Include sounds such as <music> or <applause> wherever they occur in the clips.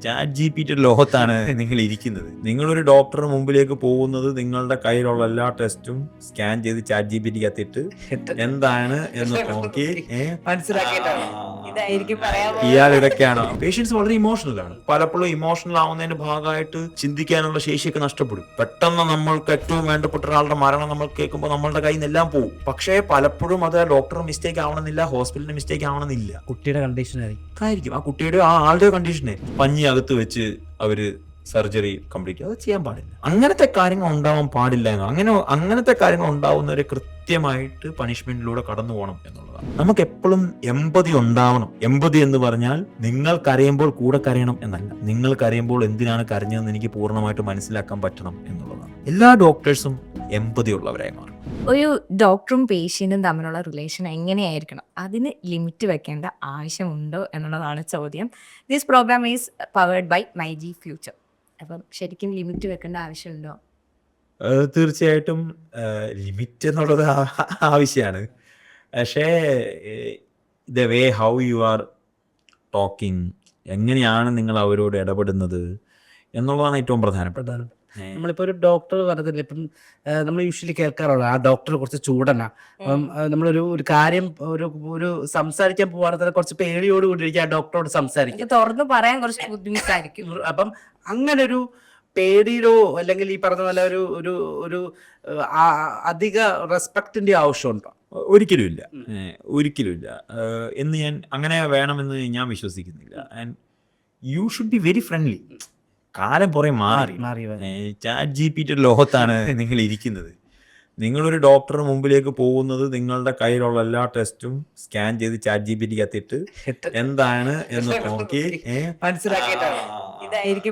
Chat G P T ലോകത്താണ് നിങ്ങൾ ഇരിക്കുന്നത്. നിങ്ങളൊരു ഡോക്ടറുടെ മുമ്പിലേക്ക് പോകുന്നത് നിങ്ങളുടെ കയ്യിലുള്ള എല്ലാ ടെസ്റ്റും സ്കാൻ ചെയ്ത് ചാറ്റ് ജി പി ടി കത്തിട്ട് എന്താണ് എന്ന് നോക്കി ഏ, മനസ്സിലാക്കിയിട്ടാണ്. ഇതായിരിക്കും പറയാൻ ഇയാൾ ഇടയ്ക്കാണ് പേഷ്യൻസ് വളരെ ഇമോഷണൽ ആണ്. പലപ്പോഴും ഇമോഷണൽ ആവുന്നതിന്റെ ഭാഗമായിട്ട് ചിന്തിക്കാനുള്ള ശേഷിയൊക്കെ നഷ്ടപ്പെടും. പെട്ടെന്ന് നമ്മൾക്ക് ഏറ്റവും വേണ്ടപ്പെട്ട ഒരാളുടെ മരണം നമ്മൾ കേൾക്കുമ്പോൾ നമ്മളുടെ കയ്യിൽ നിന്നെല്ലാം പോകും. പക്ഷേ പലപ്പോഴും അത് ഡോക്ടർ മിസ്റ്റേക്ക് ആവണമെന്നില്ല ഹോസ്പിറ്റലിന്റെ മിസ്റ്റേക്ക് ആവണമെന്നില്ല. കുട്ടിയുടെ കണ്ടീഷൻ ആയിരിക്കും. ആയിരിക്കും. ആ കുട്ടിയുടെ ആ ആളുടെ കണ്ടീഷനായിരിക്കും പഞ്ഞി അകത്ത് വെച്ച് അവർ സർജറി കംപ്ലീറ്റ് അത് ചെയ്യാൻ പാടില്ല. അങ്ങനത്തെ കാര്യങ്ങൾ ഉണ്ടാവാൻ പാടില്ല എന്ന് അങ്ങനെ അങ്ങനത്തെ കാര്യങ്ങൾ ഉണ്ടാവുന്നവരെ കൃത്യമായിട്ട് പണിഷ്മെന്റിലൂടെ കടന്നു പോകണം എന്നുള്ളതാണ്. നമുക്ക് എപ്പോഴും എമ്പതി ഉണ്ടാവണം. എമ്പതി എന്ന് പറഞ്ഞാൽ നിങ്ങൾ കരയുമ്പോൾ കൂടെ കരയണം എന്നല്ല. നിങ്ങൾ കരയുമ്പോൾ എന്തിനാണ് കരഞ്ഞതെന്ന് എനിക്ക് പൂർണമായിട്ട് മനസ്സിലാക്കാൻ പറ്റണം എന്നുള്ളതാണ്. എല്ലാ ഡോക്ടേഴ്സും എമ്പതി ഉള്ളവരായി മാറും. ഒരു ഡോക്ടറും പേഷ്യന്റും തമ്മിലുള്ള റിലേഷൻ എങ്ങനെയായിരിക്കണം? അതിന് ലിമിറ്റ് വെക്കേണ്ട ആവശ്യമുണ്ടോ എന്നുള്ളതാണ് ചോദ്യം. This programme is powered by My G Future അപ്പം ശരിക്കും ലിമിറ്റ് വെക്കേണ്ട ആവശ്യമുണ്ടോ? തീർച്ചയായിട്ടും ലിമിറ്റ് എന്നുള്ളത് ആവശ്യമാണ് പക്ഷേ the way how you are talking എങ്ങനെയാണ് നിങ്ങൾ അവരോട് ഇടപെടുന്നത് എന്നുള്ളതാണ് ഏറ്റവും പ്രധാനപ്പെട്ടത്. നമ്മളിപ്പോ ഒരു ഡോക്ടർ പറഞ്ഞില്ല ഇപ്പം നമ്മൾ യൂഷ്വലി കേൾക്കാറുള്ള ആ ഡോക്ടർ കുറച്ച് ചൂടന അപ്പം നമ്മളൊരു ഒരു കാര്യം ഒരു ഒരു സംസാരിക്കാൻ പോവാണെങ്കിൽ തന്നെ കുറച്ച് പേടിയോട് കൂടിയിരിക്കും ആ ഡോക്ടറോട് സംസാരിക്കും തുറന്നു തുറന്ന് പറയാൻ കുറച്ച് ബുദ്ധിമുട്ടായിരിക്കും. അപ്പം അങ്ങനെ ഒരു പേടിയിലോ അല്ലെങ്കിൽ ഈ പറഞ്ഞ പോലെ ഒരു ഒരു ഒരു അധിക റെസ്പെക്ടിന്റെ ആവശ്യമുണ്ടോ? ഒരിക്കലും ഇല്ല. ഉം. ഒരിക്കലും ഇല്ല. എന്ന് ഞാൻ അങ്ങനെ വേണമെന്ന് ഞാൻ വിശ്വസിക്കുന്നില്ല. And you should be very friendly കാലം പുറേ മാറി മാറി. ചാറ്റ് ജി പി ടി ലോകത്താണ് <laughs> നിങ്ങൾ ഇരിക്കുന്നത്. നിങ്ങളൊരു ഡോക്ടറുടെ മുമ്പിലേക്ക് പോകുന്നത് നിങ്ങളുടെ കയ്യിലുള്ള എല്ലാ ടെസ്റ്റും സ്കാൻ ചെയ്ത് ചാറ്റ് ജി പി ടി കത്തിട്ട് എന്താണ് എന്ന് നോക്കി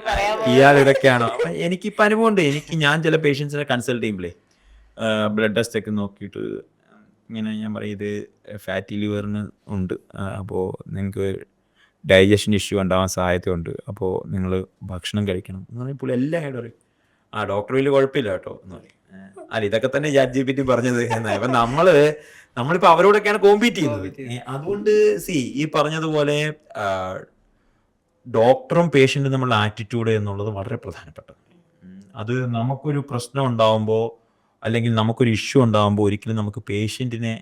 പറയാൻ ഇയാൾ അപ്പൊ എനിക്കിപ്പോ അനുഭവമുണ്ട് എനിക്ക് ഞാൻ ചില പേഷ്യൻസിനെ കൺസൾട്ട് ചെയ്യുമ്പോഴേ ബ്ലഡ് ടെസ്റ്റ് ഒക്കെ നോക്കിയിട്ട് ഇങ്ങനെ ഞാൻ പറയും ഇത് ഫാറ്റി ലിവറിന് ഉണ്ട്. അപ്പോൾ നിങ്ങൾക്ക് ഡൈജഷൻ ഇഷ്യൂ ഉണ്ടാവാൻ സാധ്യതയുണ്ട്. അപ്പോൾ നിങ്ങൾ ഭക്ഷണം കഴിക്കണം എന്ന് പറഞ്ഞാൽ പുള്ളി എല്ലാം ഹൈഡ് പറയും. ആ ഡോക്ടർ വലിയ കുഴപ്പമില്ല കേട്ടോ എന്ന് പറയും. അല്ല ഇതൊക്കെ തന്നെ ചാറ്റ് ജി പി ടി പറഞ്ഞത്. എന്നാ അപ്പൊ നമ്മൾ നമ്മളിപ്പോ അവരോടൊക്കെയാണ് കോമ്പീറ്റ് ചെയ്യുന്നത്. അതുകൊണ്ട് സി ഈ പറഞ്ഞതുപോലെ ഡോക്ടറും പേഷ്യന്റും നമ്മൾ ആറ്റിറ്റ്യൂഡ് എന്നുള്ളത് വളരെ പ്രധാനപ്പെട്ടത്. അത് നമുക്കൊരു പ്രശ്നം ഉണ്ടാവുമ്പോൾ അല്ലെങ്കിൽ നമുക്കൊരു ഇഷ്യൂ ഉണ്ടാകുമ്പോൾ ഒരിക്കലും നമുക്ക് പേഷ്യന്റിനെ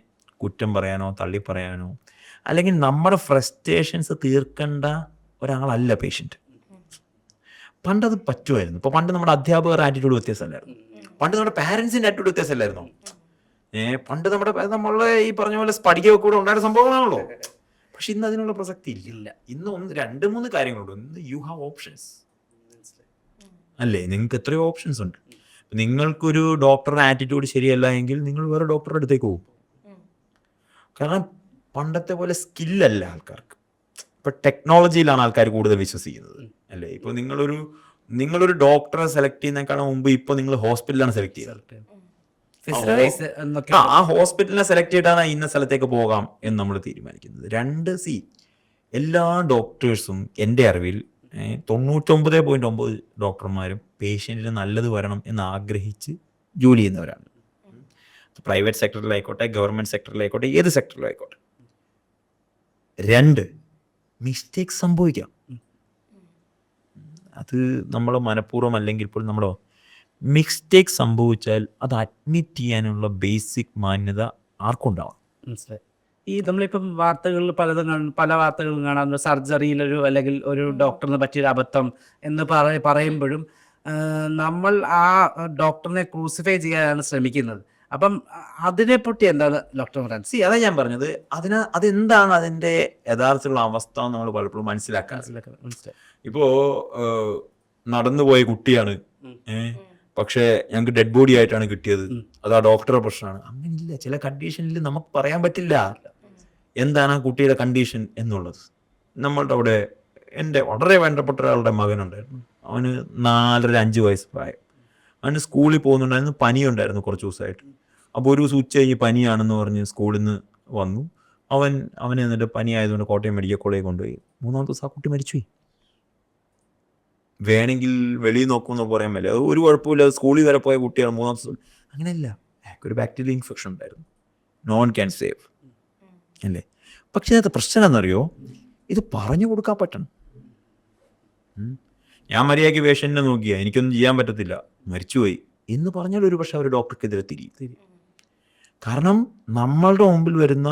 കുറ്റം പറയാനോ തള്ളി പറയാനോ അല്ലെങ്കിൽ നമ്മുടെ ഫ്രസ്ട്രേഷൻസ് തീർക്കേണ്ട ഒരാളല്ല പേഷ്യന്റ് പണ്ടത് പറ്റുമായിരുന്നു. ഇപ്പോൾ പണ്ട് നമ്മുടെ അധ്യാപകർ ആറ്റിറ്റ്യൂഡ് വ്യത്യാസമല്ലായിരുന്നു. പണ്ട് നമ്മുടെ പാരൻസിന്റെ ആറ്റിറ്റ്യൂഡ് വ്യത്യാസമല്ലായിരുന്നു. ഏ പണ്ട് നമ്മുടെ നമ്മളെ ഈ പറഞ്ഞ പോലെ സ്പടികയൊക്കെ കൂടെ ഉണ്ടായിരുന്ന സംഭവങ്ങളാണല്ലോ. പക്ഷെ ഇന്ന് അതിനുള്ള പ്രസക്തി ഇല്ല. ഇന്ന് ഒന്ന് രണ്ട് മൂന്ന് കാര്യങ്ങളുണ്ട്. ഇന്ന് യു ഹാവ് ഓപ്ഷൻസ് അല്ലേ? നിങ്ങൾക്ക് എത്രയോ ഓപ്ഷൻസ് ഉണ്ട്. നിങ്ങൾക്കൊരു ഡോക്ടറുടെ ആറ്റിറ്റ്യൂഡ് ശരിയല്ല എങ്കിൽ നിങ്ങൾ വേറെ ഡോക്ടറുടെ അടുത്തേക്ക് പോകും. കാരണം പണ്ടത്തെ പോലെ സ്കില്ലല്ല ആൾക്കാർക്ക്. ഇപ്പൊ ടെക്നോളജിയിലാണ് ആൾക്കാർ കൂടുതൽ വിശ്വസിക്കുന്നത്. അല്ലേ? ഇപ്പൊ നിങ്ങളൊരു നിങ്ങളൊരു ഡോക്ടറെ സെലക്ട് ചെയ്യുന്നതിനേക്കാളും മുമ്പ് ഇപ്പൊ നിങ്ങൾ ഹോസ്പിറ്റലാണ് സെലക്ട് ചെയ്യുന്നത്. ആ ഹോസ്പിറ്റലിനെ സെലക്ട് ചെയ്തിട്ടാണ് ഇന്ന സ്ഥലത്തേക്ക് പോകാം എന്ന് നമ്മൾ തീരുമാനിക്കുന്നത്. രണ്ട് സി. എല്ലാ ഡോക്ടേഴ്സും എന്റെ അറിവിൽ തൊണ്ണൂറ്റൊമ്പത് പോയിന്റ് ഒമ്പത് ഡോക്ടർമാരും പേഷ്യന്റിന് നല്ലത് വരണം എന്ന് ആഗ്രഹിച്ച് ജോലി ചെയ്യുന്നവരാണ്. പ്രൈവറ്റ് സെക്ടറിലായിക്കോട്ടെ ഗവൺമെന്റ് സെക്ടറിലായിക്കോട്ടെ ഏത് സെക്ടറിലായിക്കോട്ടെ. രണ്ട്. മിസ്റ്റേക്ക് സംഭവിക്കാം. അത് നമ്മൾ മനഃപൂർവം അല്ലെങ്കിൽ ഇപ്പോൾ നമ്മളോ മിസ്റ്റേക്ക് സംഭവിച്ചാൽ അത് അഡ്മിറ്റ് ചെയ്യാനുള്ള ബേസിക് മാന്യത ആർക്കുണ്ടാവാം മനസ്സിലായി. ഈ നമ്മളിപ്പം വാർത്തകളിൽ പലതും പല വാർത്തകളും കാണാം. സർജറിയിലൊരു അല്ലെങ്കിൽ ഒരു ഡോക്ടറിനെ പറ്റിയൊരു അബദ്ധം എന്ന് പറ പറയുമ്പോഴും നമ്മൾ ആ ഡോക്ടറിനെ ക്രൂസിഫൈ ചെയ്യാനാണ് ശ്രമിക്കുന്നത്. അപ്പം അതിനെപ്പറ്റി എന്താണ് ഡോക്ടർ പറയാൻ സി അതാ ഞാൻ പറഞ്ഞത്. അതിന് അതെന്താണ് അതിന്റെ യഥാർത്ഥത്തിലുള്ള അവസ്ഥ എന്ന് നമ്മൾ പലപ്പോഴും മനസ്സിലാക്കാൻ മനസ്സിലാക്കുന്നത് ഇപ്പോ നടന്നുപോയ കുട്ടിയാണ്. പക്ഷേ ഞങ്ങൾക്ക് ഡെഡ് ബോഡി ആയിട്ടാണ് കിട്ടിയത്. അത് ആ ഡോക്ടറെ പ്രശ്നമാണ്. അങ്ങനെയില്ല. ചില കണ്ടീഷനിൽ നമുക്ക് പറയാൻ പറ്റില്ല. എന്താണ് ആ കുട്ടിയുടെ കണ്ടീഷൻ എന്നുള്ളത്? നമ്മളുടെ അവിടെ എന്റെ വളരെ വേണ്ടപ്പെട്ട ഒരാളുടെ മകനുണ്ടായിരുന്നു. അവന് നാലര അഞ്ച് വയസ്സ് പ്രായം. അവന് സ്കൂളിൽ പോകുന്നുണ്ടായിരുന്നു. പനിയുണ്ടായിരുന്നു കുറച്ച് ദിവസമായിട്ട്. അപ്പോൾ ഒരു സൂച്ച ഈ പനിയാണെന്ന് പറഞ്ഞ് സ്കൂളിൽ നിന്ന് വന്നു. അവൻ അവനെ എന്നിട്ട് പനി ആയതുകൊണ്ട് കോട്ടയം മെഡിക്കൽ കോളേജിൽ കൊണ്ടുപോയി. മൂന്നാമത്തെ ദിവസം ആ കുട്ടി മരിച്ചുപോയി. വേണമെങ്കിൽ വെളിയിൽ നോക്കുമെന്ന് പറയാൻ പറ്റില്ല അത് ഒരു കുഴപ്പമില്ല സ്കൂളിൽ വരെ പോയ കുട്ടിയാണ് മൂന്നാം ദിവസം. അങ്ങനെയല്ല. ഒരു ബാക്ടീരിയൽ ഇൻഫെക്ഷൻ ഉണ്ടായിരുന്നു. നോൺ ക്യാൻ സേവ് അല്ലേ? പക്ഷേ അത് പ്രശ്നം എന്നറിയോ ഇത് പറഞ്ഞു കൊടുക്കാൻ പറ്റണം. ഞാൻ മര്യാദയ്ക്ക് പേഷ്യന്റിനെ നോക്കിയാൽ എനിക്കൊന്നും ചെയ്യാൻ പറ്റത്തില്ല. മരിച്ചുപോയി. എന്ന് പറഞ്ഞാൽ ഒരു പക്ഷെ അവർ ഡോക്ടർക്കെതിരെ തിരിയും. കാരണം നമ്മളുടെ മുമ്പിൽ വരുന്ന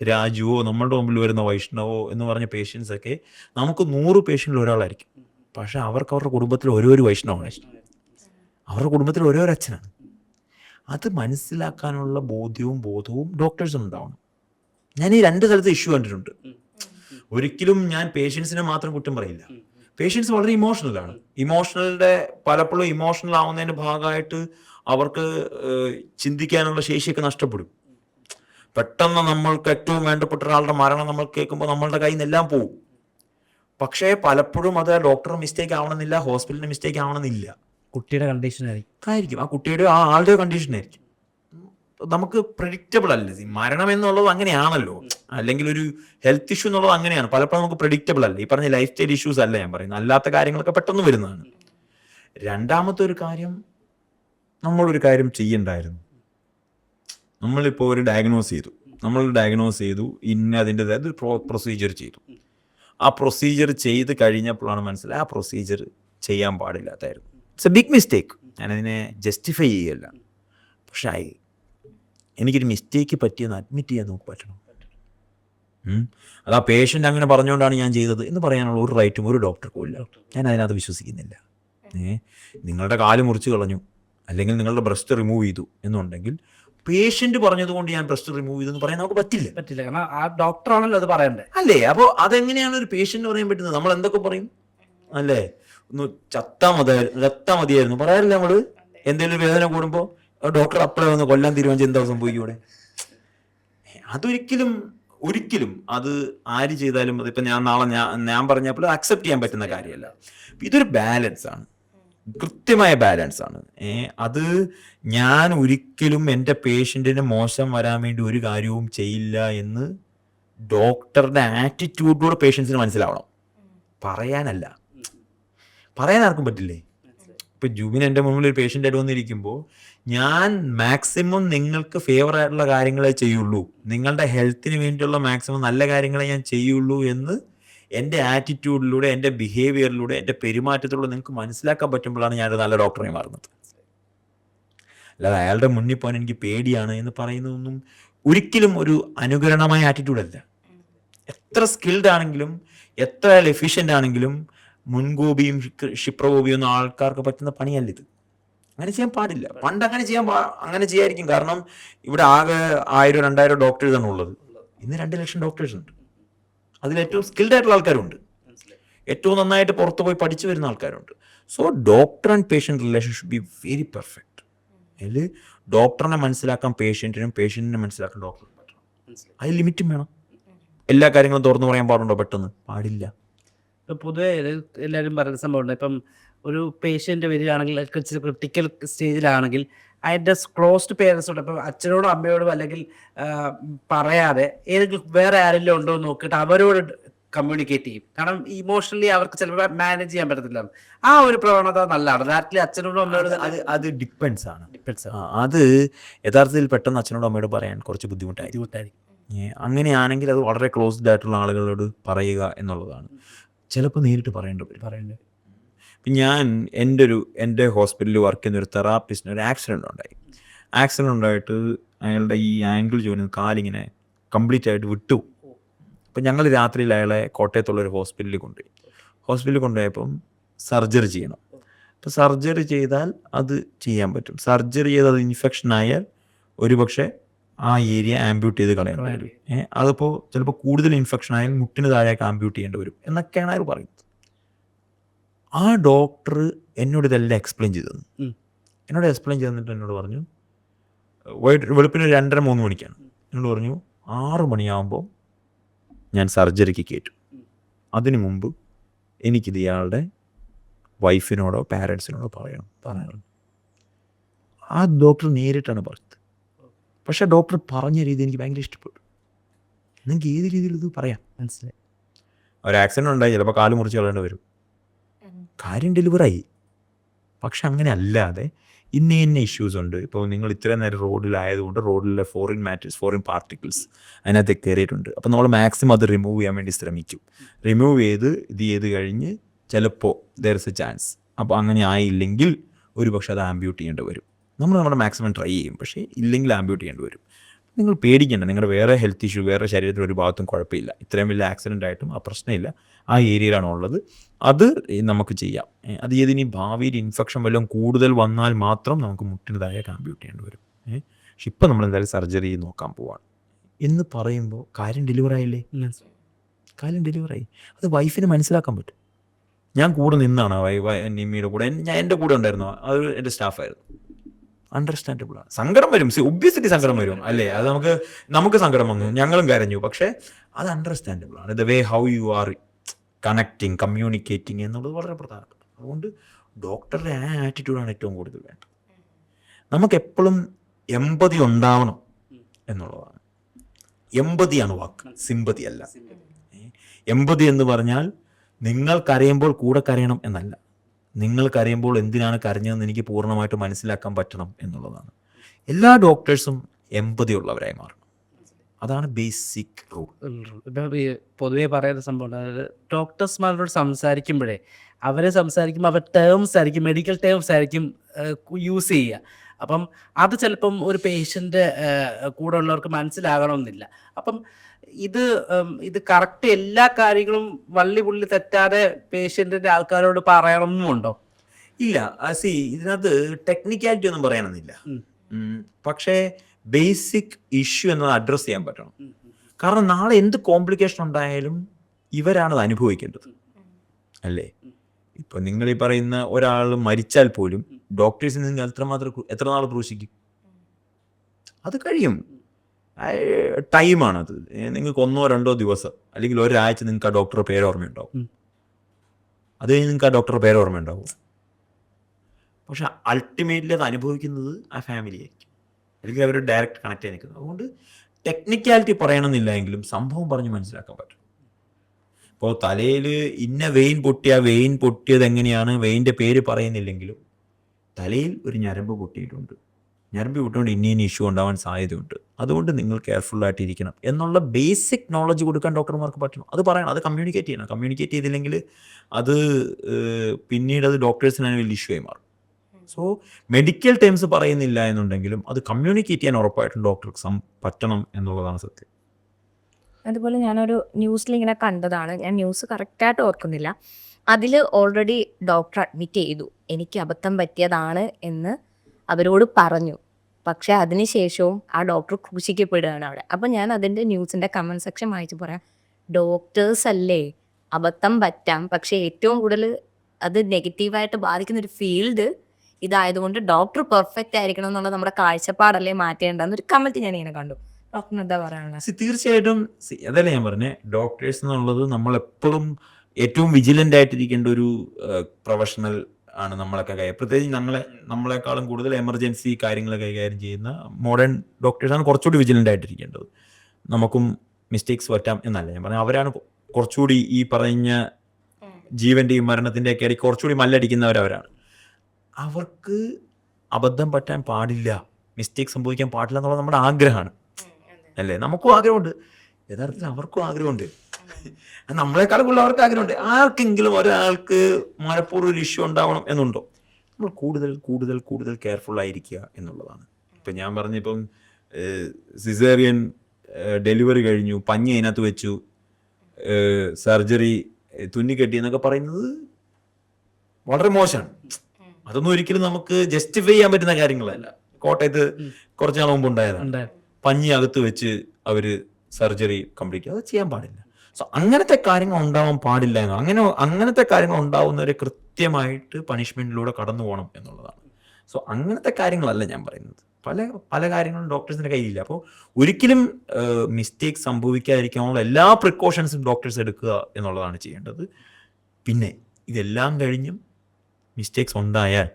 രാജുവോ നമ്മളുടെ മുമ്പിൽ വരുന്ന വൈഷ്ണവോ എന്ന് പറഞ്ഞ പേഷ്യൻസ് ഒക്കെ നമുക്ക് നൂറ് പേഷ്യന്റിൽ ഒരാളായിരിക്കും. പക്ഷെ അവർക്ക് അവരുടെ കുടുംബത്തിൽ ഓരോ ഒരു വൈഷ്ണവമാണ് അവരുടെ കുടുംബത്തിൽ ഓരോ ഒരു അച്ഛനാണ്. അത് മനസ്സിലാക്കാനുള്ള ബോധ്യവും ബോധവും ഡോക്ടേഴ്സിന് ഉണ്ടാവണം. ഞാൻ ഈ രണ്ട് സ്ഥലത്ത് ഇഷ്യൂ കണ്ടിട്ടുണ്ട്. ഒരിക്കലും ഞാൻ പേഷ്യൻസിനെ മാത്രം കുറ്റം പറയില്ല. പേഷ്യൻസ് വളരെ ഇമോഷണലാണ് ഇമോഷണലിന്റെ പലപ്പോഴും ഇമോഷണൽ ആവുന്നതിന്റെ ഭാഗമായിട്ട് അവർക്ക് ചിന്തിക്കാനുള്ള ശേഷിയൊക്കെ നഷ്ടപ്പെടും. പെട്ടെന്ന് നമ്മൾക്ക് ഏറ്റവും വേണ്ടപ്പെട്ട ഒരാളുടെ മരണം നമ്മൾ കേൾക്കുമ്പോൾ നമ്മളുടെ കയ്യിൽ നിന്നെല്ലാം പോകും പക്ഷേ പലപ്പോഴും അത് ഡോക്ടർ മിസ്റ്റേക്ക് ആവണമെന്നില്ല ഹോസ്പിറ്റലിന്റെ മിസ്റ്റേക്ക് ആവണമെന്നില്ല. കുട്ടിയുടെ കണ്ടീഷൻ ആയിരിക്കും. ആയിരിക്കും. ആ കുട്ടിയുടെ ആ ആളുടെ കണ്ടീഷൻ ആയിരിക്കും. നമുക്ക് പ്രഡിക്റ്റബിൾ അല്ല. മരണം എന്നുള്ളത് അങ്ങനെയാണല്ലോ. അല്ലെങ്കിൽ ഒരു ഹെൽത്ത് ഇഷ്യൂ എന്നുള്ളത് അങ്ങനെയാണ്. പലപ്പോഴും നമുക്ക് പ്രഡിക്റ്റബിൾ അല്ല. ഈ പറഞ്ഞ ലൈഫ് സ്റ്റൈൽ ഇഷ്യൂസ് അല്ല ഞാൻ പറയുന്നത്. അല്ലാത്ത കാര്യങ്ങളൊക്കെ പെട്ടെന്ന് വരുന്നതാണ്. രണ്ടാമത്തെ ഒരു കാര്യം നമ്മളൊരു കാര്യം ചെയ്യണ്ടായിരുന്നു. നമ്മളിപ്പോൾ ഒരു ഡയഗ്നോസ് ചെയ്തു. നമ്മൾ ഡയഗ്നോസ് ചെയ്തു. ഇന്ന അതിന്റെ ഒരു പ്രൊസീജിയർ ചെയ്തു. ആ പ്രൊസീജിയർ ചെയ്ത് കഴിഞ്ഞപ്പോഴാണ് മനസ്സിലായി ആ പ്രൊസീജിയർ ചെയ്യാൻ പാടില്ലാത്തായിരുന്നു. ഇറ്റ്സ് എ ബിഗ് മിസ്റ്റേക്ക് ഞാനതിനെ ജസ്റ്റിഫൈ ചെയ്യല്ല. പക്ഷേ ആയി എനിക്കൊരു മിസ്റ്റേക്ക് പറ്റിയെന്ന് അഡ്മിറ്റ് ചെയ്യാൻ നമുക്ക് പറ്റണം. അത് ആ പേഷ്യന്റ് അങ്ങനെ പറഞ്ഞുകൊണ്ടാണ് ഞാൻ ചെയ്തത് എന്ന് പറയാനുള്ള ഒരു റൈറ്റും ഒരു ഡോക്ടർക്കും ഇല്ല. ഞാൻ അതിനകത്ത് വിശ്വസിക്കുന്നില്ല. ഏ? നിങ്ങളുടെ കാൽ മുറിച്ച് കളഞ്ഞു. അല്ലെങ്കിൽ നിങ്ങളുടെ ബ്രസ്റ്റ് റിമൂവ് ചെയ്തു എന്നുണ്ടെങ്കിൽ പേഷ്യന്റ് പറഞ്ഞതുകൊണ്ട് ഞാൻ ബ്രസ്റ്റ് റിമൂവ് ചെയ്തു എന്ന് പറയാൻ നമുക്ക് പറ്റില്ല. പറ്റില്ല. കാരണം ആ ഡോക്ടറാണല്ലോ അത് പറയണ്ടേ? അല്ലേ? അപ്പോൾ അതെങ്ങനെയാണ് ഒരു പേഷ്യന്റ് പറയാൻ പറ്റുന്നത്? നമ്മൾ എന്തൊക്കെ പറയും? അല്ലേ? ഒന്ന് ചത്ത മതിയായിരുന്നു ചത്താ മതിയായിരുന്നു. പറയാറില്ല നമ്മൾ? എന്തെങ്കിലും വേദന കൂടുമ്പോൾ ഡോക്ടർ അപ്പളെ വന്ന് കൊല്ലാൻ തീരുമാനിച്ചു എന്താ സംഭവിക്കൂടെ അതൊരിക്കലും ഒരിക്കലും അത് ആര് ചെയ്താലും അതിപ്പോ ഞാൻ നാളെ ഞാൻ ഞാൻ പറഞ്ഞപ്പോൾ അക്സെപ്റ്റ് ചെയ്യാൻ പറ്റുന്ന കാര്യമല്ല. ഇതൊരു ബാലൻസ് ആണ്. കൃത്യമായ ബാലൻസ് ആണ്. അത് ഞാൻ ഒരിക്കലും എന്റെ പേഷ്യന്റിന് മോശം വരാൻ വേണ്ടി ഒരു കാര്യവും ചെയ്യില്ല എന്ന് ഡോക്ടറുടെ ആറ്റിറ്റ്യൂഡിലൂടെ പേഷ്യൻസിന് മനസ്സിലാവണം. പറയാനല്ല. പറയാൻ ആർക്കും പറ്റില്ലേ? ഇപ്പൊ ജൂബിൻ എന്റെ മുമ്പിൽ ഒരു പേഷ്യന്റ് ആയിട്ട് വന്നിരിക്കുമ്പോൾ ഞാൻ മാക്സിമം നിങ്ങൾക്ക് ഫേവർ ആയിട്ടുള്ള കാര്യങ്ങളെ ചെയ്യുള്ളൂ. നിങ്ങളുടെ ഹെൽത്തിന് വേണ്ടിയുള്ള മാക്സിമം നല്ല കാര്യങ്ങളെ ഞാൻ ചെയ്യുള്ളൂ എന്ന് എന്റെ ആറ്റിറ്റ്യൂഡിലൂടെ എന്റെ ബിഹേവിയറിലൂടെ എന്റെ പെരുമാറ്റത്തിലൂടെ നിങ്ങൾക്ക് മനസ്സിലാക്കാൻ പറ്റുമ്പോഴാണ് ഞാനൊരു നല്ല ഡോക്ടറെ മാറുന്നത്. അല്ലാതെ അയാളുടെ മുന്നിൽ പോകാൻ എനിക്ക് പേടിയാണ് എന്ന് പറയുന്നതൊന്നും ഒരിക്കലും ഒരു അനുകരണമായ ആറ്റിറ്റ്യൂഡല്ല എത്ര സ്കിൽഡ് ആണെങ്കിലും എത്ര എഫിഷ്യന്റ് ആണെങ്കിലും മുൻകോപിയും ക്ഷിപ്രകോപിയും ഒന്നും ആൾക്കാർക്ക് പറ്റുന്ന പണിയല്ല ഇത്. അങ്ങനെ ചെയ്യാൻ പാടില്ല. പണ്ട് അങ്ങനെ ചെയ്യാൻ അങ്ങനെ ചെയ്യായിരിക്കും കാരണം ഇവിടെ ആകെ ആയിരം രണ്ടായിരം ഡോക്ടേഴ്സ് ആണ് ഉള്ളത്. ഇന്ന് രണ്ട് ലക്ഷം ഡോക്ടേഴ്സ് ഉണ്ട്. അതിൽ ഏറ്റവും സ്കിൽഡ് ആയിട്ടുള്ള ആൾക്കാരുണ്ട്. ഏറ്റവും നന്നായിട്ട് പുറത്ത് പോയി പഠിച്ചു വരുന്ന ആൾക്കാരുണ്ട്. So doctor and patient relation should be very perfect അതിൽ ഡോക്ടറിനെ മനസ്സിലാക്കാൻ പേഷ്യന്റിനും പേഷ്യന്റിനെ മനസ്സിലാക്കാൻ ഡോക്ടർ അതിൽ ലിമിറ്റും വേണം. എല്ലാ കാര്യങ്ങളും തുറന്നു പറയാൻ പാടുണ്ടോ? പെട്ടെന്ന്? പാടില്ല. ഇപ്പം പൊതുവെ എല്ലാവരും പറയുന്ന സംഭവം ഇപ്പം ഒരു പേഷ്യന്റ് വരികയാണെങ്കിൽ ക്രിട്ടിക്കൽ സ്റ്റേജിലാണെങ്കിൽ അതിന്റെ ക്ലോസ്ഡ് പേരൻസോട് ഇപ്പം അച്ഛനോടും അമ്മയോടും അല്ലെങ്കിൽ പറയാതെ ഏതെങ്കിലും വേറെ ആരെങ്കിലും ഉണ്ടോ എന്ന് നോക്കിയിട്ട് അവരോട് കമ്മ്യൂണിക്കേറ്റ് ചെയ്യും. കാരണം ഇമോഷണലി അവർക്ക് ചിലപ്പോൾ മാനേജ് ചെയ്യാൻ പറ്റത്തില്ല. ആ ഒരു പ്രവണത നല്ലതാണ്. നാട്ടിലെ അച്ഛനോടും അമ്മയോടും അത് അത് ഡിപ്പെൻസ് ആണ്. ഡിപ്പെൻസ് ആ, അത് യഥാർത്ഥത്തിൽ പെട്ടെന്ന് അച്ഛനോടും അമ്മയോടും പറയാൻ കുറച്ച് ബുദ്ധിമുട്ടായി. ബുദ്ധിമുട്ടായിരിക്കും. ഏ, അങ്ങനെയാണെങ്കിൽ അത് വളരെ ക്ലോസ്ഡ് ആയിട്ടുള്ള ആളുകളോട് പറയുക എന്നുള്ളതാണ്. ചിലപ്പോൾ നേരിട്ട് പറയേണ്ടി വരും. പറയുന്നത് ഇപ്പം ഞാൻ എന്റെ ഒരു എന്റെ ഹോസ്പിറ്റലിൽ വർക്ക് ചെയ്യുന്ന ഒരു തെറാപ്പിസ്റ്റിന് ഒരു ആക്സിഡന്റ് ഉണ്ടായി. ആക്സിഡന്റ് ഉണ്ടായിട്ട് അയാളുടെ ഈ ആംഗിൾ ജോയിൻ കാലിങ്ങനെ കംപ്ലീറ്റ് ആയിട്ട് വിട്ടു. അപ്പം ഞങ്ങൾ രാത്രിയിൽ അയാളെ കോട്ടയത്തുള്ള ഒരു ഹോസ്പിറ്റലിൽ കൊണ്ടുപോയി. ഹോസ്പിറ്റലിൽ കൊണ്ടുപോയപ്പം സർജറി ചെയ്യണം. അപ്പോൾ സർജറി ചെയ്താൽ അത് ചെയ്യാൻ പറ്റും. സർജറി ചെയ്ത് അത് ഇൻഫെക്ഷൻ ആയാൽ ഒരുപക്ഷെ ആ ഏരിയ ആംബ്യൂട്ട് ചെയ്ത് കളയണം അതിപ്പോൾ ചിലപ്പോൾ കൂടുതൽ ഇൻഫെക്ഷൻ ആയാൽ മുട്ടിന് താഴേക്ക് ആംബ്യൂട്ട് ചെയ്യേണ്ടി വരും എന്നൊക്കെയാണ് അയാൾ പറയുന്നത്. ആ ഡോക്ടർ എന്നോട് ഇതെല്ലാം എക്സ്പ്ലെയിൻ ചെയ്തു തന്നു. എന്നോട് എക്സ്പ്ലെയിൻ ചെയ്തിട്ട് എന്നോട് പറഞ്ഞു വൈകിട്ട് വെളുപ്പിന് രണ്ടര മൂന്ന് മണിക്കാണ്. എന്നോട് പറഞ്ഞു ആറ് മണിയാകുമ്പോൾ ഞാൻ സർജറിക്ക് കയറ്റും അതിനു മുമ്പ് എനിക്കിത് ഇയാളുടെ വൈഫിനോടോ പാരൻസിനോടോ പറയണം. പറയണം. ആ ഡോക്ടർ നേരിട്ടാണ് പറഞ്ഞത്. പക്ഷേ ഡോക്ടർ പറഞ്ഞ രീതി എനിക്ക് ഭയങ്കര ഇഷ്ടപ്പെട്ടു. നിങ്ങൾക്ക് ഏത് രീതിയിൽ ഇത് പറയാം? മനസ്സിലായി. ഒരു ആക്സിഡന്റ് ഉണ്ടായി ചിലപ്പോൾ കാൽ മുറിച്ച് കളയേണ്ടി വരും. കാര്യം ഡെലിവറായി. പക്ഷെ അങ്ങനെ അല്ലാതെ ഇന്ന ഇന്ന ഇഷ്യൂസ് ഉണ്ട്. ഇപ്പോൾ നിങ്ങൾ ഇത്രയും നേരം റോഡിലായതുകൊണ്ട് റോഡിലെ ഫോറിൻ മാറ്റേഴ്സ് ഫോറിൻ പാർട്ടിക്കിൾസ് അതിനകത്ത് കയറിയിട്ടുണ്ട്. അപ്പോൾ നമ്മൾ മാക്സിമം അത് റിമൂവ് ചെയ്യാൻ വേണ്ടി ശ്രമിക്കും. റിമൂവ് ചെയ്ത് ഇത് ചെയ്ത് കഴിഞ്ഞ് ചിലപ്പോൾ ദർ ഇസ് എ ചാൻസ് അപ്പോൾ അങ്ങനെ ആയില്ലെങ്കിൽ ഒരു പക്ഷേ അത് ആംബ്യൂട്ട് ചെയ്യേണ്ടി വരും. നമ്മൾ നമ്മുടെ മാക്സിമം ട്രൈ ചെയ്യും. പക്ഷേ ഇല്ലെങ്കിൽ ആംബ്യൂട്ട് ചെയ്യേണ്ടി വരും. നിങ്ങൾ പേടിക്കേണ്ട. നിങ്ങളുടെ വേറെ ഹെൽത്ത് ഇഷ്യൂ വേറെ ശരീരത്തിൽ ഒരു ഭാഗത്തും കുഴപ്പമില്ല. ഇത്രയും വലിയ ആക്സിഡന്റ് ആയിട്ടും ആ പ്രശ്നമില്ല. ആ ഏരിയയിലാണ് ഉള്ളത്. അത് നമുക്ക് ചെയ്യാം. അത് ഏതിനി ഭാവിയിൽ ഇൻഫെക്ഷൻ വല്ലതും കൂടുതൽ വന്നാൽ മാത്രം നമുക്ക് മുട്ടിനതായ കാമ്പ്യൂട്ട് ചെയ്യേണ്ടി വരും. പക്ഷെ ഇപ്പം നമ്മൾ എന്തായാലും സർജറി നോക്കാൻ പോവാണ്. എന്ന് പറയുമ്പോൾ കാര്യം ഡെലിവറി ആയില്ലേ? കാര്യം ഡെലിവറി ആയി. അത് വൈഫിന് മനസ്സിലാക്കാൻ പറ്റും. ഞാൻ കൂടെ നിന്നാണ് നിമ്മിയുടെ കൂടെ. ഞാൻ എന്റെ കൂടെ ഉണ്ടായിരുന്നു. അത് എന്റെ സ്റ്റാഫായിരുന്നു അണ്ടർസ്റ്റാൻഡബിൾ ആണ്. സങ്കടം വരും. സി ഒബ്വിയസ്ലി സങ്കടം വരും അല്ലേ? അത് നമുക്ക് നമുക്ക് സങ്കടം വന്നു. ഞങ്ങളും കരഞ്ഞു. പക്ഷേ അത് അണ്ടർസ്റ്റാൻഡബിൾ ആണ്. The way how you are connecting communicating എന്നുള്ളത് വളരെ പ്രധാനപ്പെട്ട അതുകൊണ്ട് ഡോക്ടറുടെ ആ ആറ്റിറ്റ്യൂഡാണ് ഏറ്റവും കൂടുതൽ വേണ്ടത്. നമുക്ക് എപ്പോഴും എമ്പതി ഉണ്ടാവണം എന്നുള്ളതാണ്. എമ്പതിയാണ് വാക്ക്. സിമ്പതി അല്ല. എമ്പതി എന്ന് പറഞ്ഞാൽ നിങ്ങൾ കരയുമ്പോൾ കൂടെ കരയണം എന്നല്ല. നിങ്ങൾ കരയുമ്പോൾ എന്തിനാണ് കരഞ്ഞതെന്ന് എനിക്ക് പൂർണമായിട്ട് മനസ്സിലാക്കാൻ പറ്റണം എന്നുള്ളതാണ്. എല്ലാ ഡോക്ടേഴ്സും എമ്പതി ഉള്ളവരായി മാറണം അതാണ് ബേസിക് റൂൾ പൊതുവേ പറയുന്ന സംഭവം ഡോക്ടേഴ്സ്മാരോട് സംസാരിക്കുമ്പോഴേ അവരെ സംസാരിക്കുമ്പോൾ അവർ ടേംസ് ആയിരിക്കും മെഡിക്കൽ ടേംസ് ആയിരിക്കും യൂസ് ചെയ്യുക. അപ്പം അത് ചിലപ്പം ഒരു പേഷ്യന്റ് കൂടെ ഉള്ളവർക്ക് മനസ്സിലാകണമെന്നില്ല. അപ്പം ഇത് ഇത് കറക്റ്റ് എല്ലാ കാര്യങ്ങളും വള്ളി പുള്ളി തെറ്റാതെ പേഷ്യന്റിന്റെ ആൾക്കാരോട് പറയണമെന്നുണ്ടോ ഇല്ല. സി ഇതിനകത്ത് ടെക്നിക്കാലിറ്റി ഒന്നും പറയാനൊന്നുമില്ല. ഉം, പക്ഷേ ബേസിക് ഇഷ്യൂ എന്നത് അഡ്രസ് ചെയ്യാൻ പറ്റണം. കാരണം നാളെ എന്ത് കോംപ്ലിക്കേഷൻ ഉണ്ടായാലും ഇവരാണ് അത് അനുഭവിക്കേണ്ടത് അല്ലേ? ഇപ്പൊ നിങ്ങൾ ഈ പറയുന്ന ഒരാൾ മരിച്ചാൽ പോലും ഡോക്ടേഴ്സിന് നിങ്ങൾ എത്രമാത്രം എത്ര നാൾ ക്രൂശിക്കും അത് കഴിയും. ടൈമാണത്. നിങ്ങൾക്ക് ഒന്നോ രണ്ടോ ദിവസം അല്ലെങ്കിൽ ഒരാഴ്ച നിങ്ങൾക്ക് ആ ഡോക്ടറുടെ പേര് ഓർമ്മയുണ്ടാവും. അത് കഴിഞ്ഞ് നിങ്ങൾക്ക് ആ ഡോക്ടറുടെ പേര് ഓർമ്മയുണ്ടാവും. പക്ഷെ അൾട്ടിമേറ്റ്ലി അത് അനുഭവിക്കുന്നത് ആ ഫാമിലി ആയിരിക്കും. അല്ലെങ്കിൽ അവർ ഡയറക്റ്റ് കണക്ട് ചെയ്ത് നിൽക്കുന്നത്. അതുകൊണ്ട് ടെക്നിക്കാലിറ്റി പറയണമെന്നില്ല എങ്കിലും സംഭവം പറഞ്ഞ് മനസ്സിലാക്കാൻ പറ്റും. ഇപ്പോൾ തലയിൽ ഇന്ന വെയിൻ പൊട്ടിയ വെയിൻ പൊട്ടിയത് എങ്ങനെയാണ് വെയിന്റെ പേര് പറയുന്നില്ലെങ്കിലും തലയിൽ ഒരു ഞരമ്പ് പൊട്ടിയിട്ടുണ്ട്. ഞരമ്പ് വിട്ടുകൊണ്ട് ഇന്ന ഇഷ്യൂ ഉണ്ടാവാൻ സാധ്യതയുണ്ട്. അതുകൊണ്ട് നിങ്ങൾ കെയർഫുൾ ആയിട്ടിരിക്കണം. എന്നുള്ള ബേസിക് നോളജ് കൊടുക്കാൻ ഡോക്ടർമാർക്ക് പറ്റണം. അത് പറയണം. അത് കമ്മ്യൂണിക്കേറ്റ് ചെയ്യണം. കമ്മ്യൂണിക്കേറ്റ് ചെയ്തില്ലെങ്കിൽ അത് പിന്നീട് അത് ഡോക്ടേഴ്സിന് തന്നെ വലിയ ഇഷ്യൂ ആയി മാറും. സോ മെഡിക്കൽ ടേംസ് പറയുന്നില്ല എന്നുണ്ടെങ്കിലും അത് കമ്മ്യൂണിക്കേറ്റ് ചെയ്യാൻ ഉറപ്പായിട്ടും ഡോക്ടർക്ക് പറ്റണം എന്നുള്ളതാണ് സത്യം. അതുപോലെ ഞാനൊരു ന്യൂസിൽ ഇങ്ങനെ കണ്ടതാണ്. ഞാൻ ന്യൂസ് കറക്റ്റായിട്ട് ഓർക്കുന്നില്ല. അതിൽ ഓൾറെഡി ഡോക്ടർ അഡ്മിറ്റ് ചെയ്തു. എനിക്ക് അബദ്ധം പറ്റിയതാണ് എന്ന് അവരോട് പറഞ്ഞു. പക്ഷെ അതിനുശേഷവും ആ ഡോക്ടർ ക്രൂശിക്കപ്പെടുകയാണ് അവിടെ. അപ്പം ഞാൻ അതിന്റെ ന്യൂസിന്റെ കമന്റ് സെക്ഷൻ വായിച്ച് പറയാം. ഡോക്ടേഴ്സ് അല്ലേ അബദ്ധം പറ്റാം. പക്ഷേ ഏറ്റവും കൂടുതൽ അത് നെഗറ്റീവായിട്ട് ബാധിക്കുന്ന ഒരു ഫീൽഡ് ഇതായതുകൊണ്ട് ഡോക്ടർ പെർഫെക്റ്റ് ആയിരിക്കണം എന്നുള്ളത് നമ്മുടെ കാഴ്ചപ്പാടല്ലേ മാറ്റേണ്ടെന്നൊരു കമന്റ് ഞാൻ ഇങ്ങനെ കണ്ടു. ഡോക്ടർ എന്താ പറയാനുള്ളത്? തീർച്ചയായിട്ടും അതല്ല ഞാൻ പറഞ്ഞേ? ഡോക്ടേഴ്സ് എന്നുള്ളത് നമ്മൾ എപ്പോഴും ഏറ്റവും വിജിലന്റ് ആയിട്ടിരിക്കേണ്ട ഒരു പ്രൊഫഷണൽ ആണ് നമ്മളൊക്കെ കൈ പ്രത്യേകിച്ച് ഞങ്ങളെ നമ്മളെക്കാളും കൂടുതൽ എമർജൻസി കാര്യങ്ങൾ കൈകാര്യം ചെയ്യുന്ന മോഡേൺ ഡോക്ടേഴ്സാണ് കുറച്ചുകൂടി വിജിലന്റ് ആയിട്ടിരിക്കേണ്ടത്. നമുക്കും മിസ്റ്റേക്സ് പറ്റാം എന്നല്ല ഞാൻ പറഞ്ഞു അവരാണ് കുറച്ചുകൂടി ഈ പറഞ്ഞ ജീവന്റെയും മരണത്തിന്റെ ഒക്കെ ഇടയ്ക്ക് കുറച്ചുകൂടി മല്ലടിക്കുന്നവരവരാണ് അവർക്ക് അബദ്ധം പറ്റാൻ പാടില്ല. മിസ്റ്റേക്ക് സംഭവിക്കാൻ പാടില്ല എന്നുള്ളത് നമ്മുടെ ആഗ്രഹമാണ്. അല്ലേ? നമുക്കും ആഗ്രഹമുണ്ട്. യഥാർത്ഥത്തിൽ അവർക്കും ആഗ്രഹമുണ്ട്. കൂടുതൽ അവർക്ക് ആഗ്രഹമുണ്ട്. ആർക്കെങ്കിലും ഒരാൾക്ക് മനഃപൂർവം ഒരു ഇഷ്യൂ ഉണ്ടാവണം എന്നുണ്ടോ? നമ്മൾ കൂടുതൽ കൂടുതൽ കൂടുതൽ കെയർഫുൾ ആയിരിക്കുക എന്നുള്ളതാണ്. ഇപ്പം ഞാൻ പറഞ്ഞിപ്പം സിസേറിയൻ ഡെലിവറി കഴിഞ്ഞു പഞ്ഞി അതിനകത്ത് വെച്ചു സർജറി തുന്നിക്കെട്ടി എന്നൊക്കെ പറയുന്നത് വളരെ മോശമാണ്. അതൊന്നും ഒരിക്കലും നമുക്ക് ജസ്റ്റിഫൈ ചെയ്യാൻ പറ്റുന്ന കാര്യങ്ങളല്ല. കോട്ടയത്ത് കുറച്ച് നാൾ മുമ്പ് ഉണ്ടായതാണ്. പഞ്ഞി അകത്ത് വെച്ച് അവർ സർജറി കംപ്ലീറ്റ് അത് ചെയ്യാൻ പാടില്ല. സോ അങ്ങനത്തെ കാര്യങ്ങൾ ഉണ്ടാവാൻ പാടില്ല എന്ന്. അങ്ങനെ അങ്ങനത്തെ കാര്യങ്ങൾ ഉണ്ടാവുന്നവരെ കൃത്യമായിട്ട് പണിഷ്മെന്റിലൂടെ കടന്നു പോകണം എന്നുള്ളതാണ്. സോ അങ്ങനത്തെ കാര്യങ്ങളല്ല ഞാൻ പറയുന്നത്. പല പല കാര്യങ്ങളും ഡോക്ടേഴ്സിന്റെ കയ്യിലില്ല. അപ്പോൾ ഒരിക്കലും മിസ്റ്റേക്ക് സംഭവിക്കാതിരിക്കാനുള്ള എല്ലാ പ്രിക്കോഷൻസും ഡോക്ടേഴ്സ് എടുക്കുക എന്നുള്ളതാണ് ചെയ്യേണ്ടത്. പിന്നെ ഇതെല്ലാം കഴിഞ്ഞും മിസ്റ്റേക്സ് ഉണ്ടായാൽ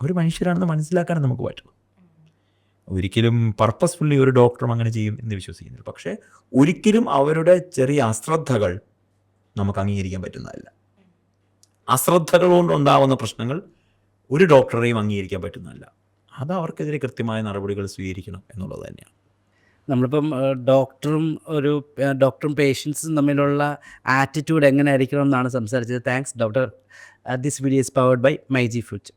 ഒരു മനുഷ്യരാണെന്ന് മനസ്സിലാക്കാനും നമുക്ക് പറ്റണം ഒരിക്കലും പർപ്പസ്ഫുള്ളി ഒരു ഡോക്ടറും അങ്ങനെ ചെയ്യും എന്ന് വിശ്വസിക്കുന്നില്ല. പക്ഷേ ഒരിക്കലും അവരുടെ ചെറിയ അശ്രദ്ധകൾ നമുക്ക് അംഗീകരിക്കാൻ പറ്റുന്നതല്ല. അശ്രദ്ധകൾ കൊണ്ടുണ്ടാവുന്ന പ്രശ്നങ്ങൾ ഒരു ഡോക്ടറെയും അംഗീകരിക്കാൻ പറ്റുന്നതല്ല. അത് അവർക്കെതിരെ കൃത്യമായ നടപടികൾ സ്വീകരിക്കണം എന്നുള്ളത് തന്നെയാണ്. നമ്മളിപ്പം ഡോക്ടറും ഒരു ഡോക്ടറും പേഷ്യൻസും തമ്മിലുള്ള ആറ്റിറ്റ്യൂഡ് എങ്ങനെ ആയിരിക്കണം എന്നാണ് സംസാരിച്ചത്. Thanks doctor this video is powered by My G Future